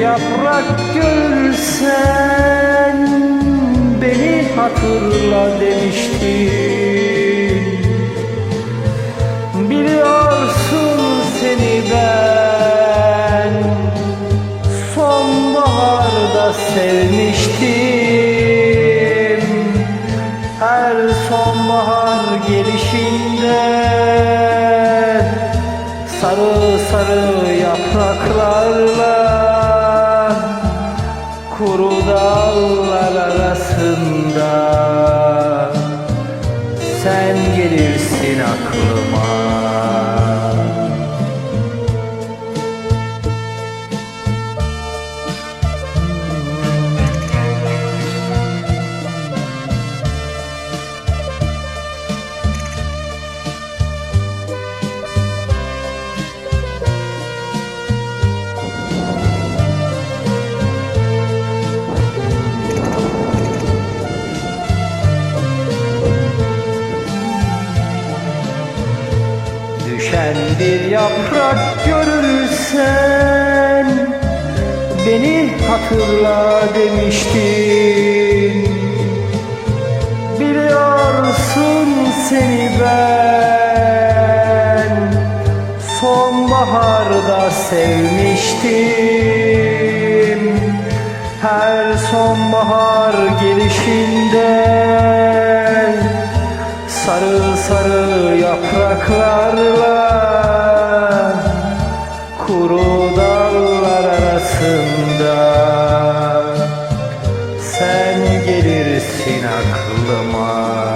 yaprak görürsen Beni hatırla demiştin. Biliyorsun seni ben Sonbaharda sevmiştim. Her sonbahar gelişinde Sarı sarı yapraklarla Kuru dallar arasında. Sen gelirsin aklıma Düşen bir yaprak görürsen Beni hatırla demiştin. Biliyorsun seni ben Sonbaharda sevmiştim. Her sonbahar gelişinde Sarı sarı yapraklarla Kuru dallar arasında. Sen gelirsin aklıma